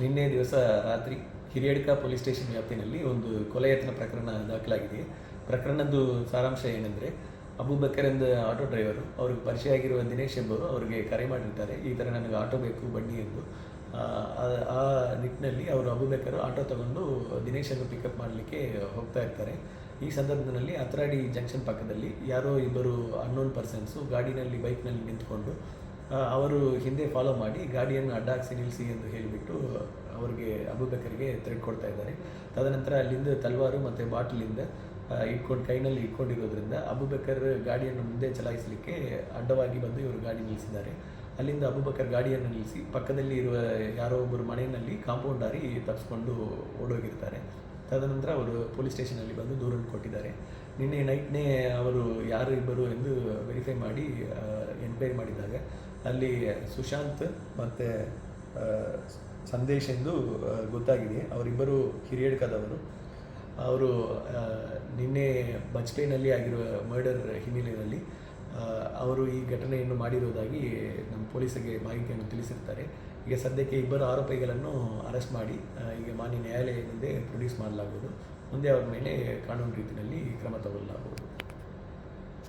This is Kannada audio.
ನಿನ್ನೆ ದಿವಸ ರಾತ್ರಿ ಹಿರಿಯಡ್ಕ ಪೊಲೀಸ್ ಸ್ಟೇಷನ್ ವ್ಯಾಪ್ತಿನಲ್ಲಿ ಒಂದು ಕೊಲೆ ಯತ್ನ ಪ್ರಕರಣ ದಾಖಲಾಗಿದೆ. ಪ್ರಕರಣದ್ದು ಸಾರಾಂಶ ಏನೆಂದರೆ ಅಬೂಬಕರ್ ಎಂದ ಆಟೋ ಡ್ರೈವರು ಅವ್ರಿಗೆ ಪರಿಚಯ ಆಗಿರುವ ದಿನೇಶ್ ಎಂಬವರು ಅವರಿಗೆ ಕರೆ ಮಾಡಿರ್ತಾರೆ. ಈ ಥರ ನನಗೆ ಆಟೋ ಬೇಕು ಬನ್ನಿ ಎಂದು. ಆ, ನಿಟ್ಟಿನಲ್ಲಿ ಅವರು ಅಬೂಬಕರ್ ಆಟೋ ತಗೊಂಡು ದಿನೇಶನ್ನು ಪಿಕಪ್ ಮಾಡಲಿಕ್ಕೆ ಹೋಗ್ತಾ ಇರ್ತಾರೆ. ಈ ಸಂದರ್ಭದಲ್ಲಿ ಅತ್ರಾಡಿ ಜಂಕ್ಷನ್ ಪಕ್ಕದಲ್ಲಿ ಯಾರೋ ಇಬ್ಬರು ಅನ್ನೋನ್ ಪರ್ಸನ್ಸು ಗಾಡಿನಲ್ಲಿ ಬೈಕ್ನಲ್ಲಿ ನಿಂತ್ಕೊಂಡು ಅವರು ಹಿಂದೆ ಫಾಲೋ ಮಾಡಿ ಗಾಡಿಯನ್ನು ಅಡ್ಡಾಕ್ಸಿ ನಿಲ್ಲಿಸಿ ಎಂದು ಹೇಳಿಬಿಟ್ಟು, ಅವರಿಗೆ ಅಬೂಬಕರ್ಗೆ ಥ್ರೆಡ್ ಕೊಡ್ತಾ ಇದ್ದಾರೆ. ತದನಂತರ ಅಲ್ಲಿಂದ ತಲ್ವಾರು ಮತ್ತು ಬಾಟಲಿಂದ ಇಟ್ಕೊಂಡು ಕೈನಲ್ಲಿ ಇಟ್ಕೊಂಡಿರೋದ್ರಿಂದ ಅಬೂಬಕರ್ ಗಾಡಿಯನ್ನು ಮುಂದೆ ಚಲಾಯಿಸಲಿಕ್ಕೆ ಅಡ್ಡವಾಗಿ ಬಂದು ಇವರು ಗಾಡಿ ನಿಲ್ಲಿಸಿದ್ದಾರೆ. ಅಲ್ಲಿಂದ ಅಬೂಬಕರ್ ಗಾಡಿಯನ್ನು ನಿಲ್ಲಿಸಿ ಪಕ್ಕದಲ್ಲಿ ಇರುವ ಯಾರೋ ಒಬ್ಬರು ಮನೆಯಲ್ಲಿ ಕಾಂಪೌಂಡ್ ಹಾರಿ ತಪ್ಪಿಸ್ಕೊಂಡು ಓಡೋಗಿರ್ತಾರೆ. ತದನಂತರ ಅವರು ಪೊಲೀಸ್ ಸ್ಟೇಷನಲ್ಲಿ ಬಂದು ದೂರನ್ನು ಕೊಟ್ಟಿದ್ದಾರೆ. ನಿನ್ನೆ ನೈಟ್ನೇ ಅವರು ಯಾರು ಇಬ್ಬರು ಎಂದು ವೆರಿಫೈ ಮಾಡಿ ಎನ್ಕ್ವೈರಿ ಮಾಡಿದಾಗ ಅಲ್ಲಿ ಸುಶಾಂತ್ ಮತ್ತು ಸಂದೇಶ್ ಎಂದು ಗೊತ್ತಾಗಿದೆ. ಅವರಿಬ್ಬರು ಹಿರಿಯಡ್ಕದವರು ಅವರು ನಿನ್ನೆ ಬಜ್ಪೇನಲ್ಲಿ ಆಗಿರುವ ಮರ್ಡರ್ ಹಿನ್ನೆಲೆಯಲ್ಲಿ ಅವರು ಈ ಘಟನೆಯನ್ನು ಮಾಡಿರುವುದಾಗಿ ನಮ್ಮ ಪೊಲೀಸರಿಗೆ ಮಾಹಿತಿಯನ್ನು ತಿಳಿಸಿರ್ತಾರೆ. ಈಗ ಸದ್ಯಕ್ಕೆ ಇಬ್ಬರು ಆರೋಪಿಗಳನ್ನು ಅರೆಸ್ಟ್ ಮಾಡಿ ಈಗ ಮಾನ್ಯ ನ್ಯಾಯಾಲಯ ಮುಂದೆ ಪ್ರೊಡ್ಯೂಸ್ ಮಾಡಲಾಗುವುದು. ಮುಂದೆ ಅವರ ಮೇಲೆ ಕಾನೂನು ರೀತಿಯಲ್ಲಿ ಕ್ರಮ ತಗೊಳ್ಳಲಾಗುವುದು.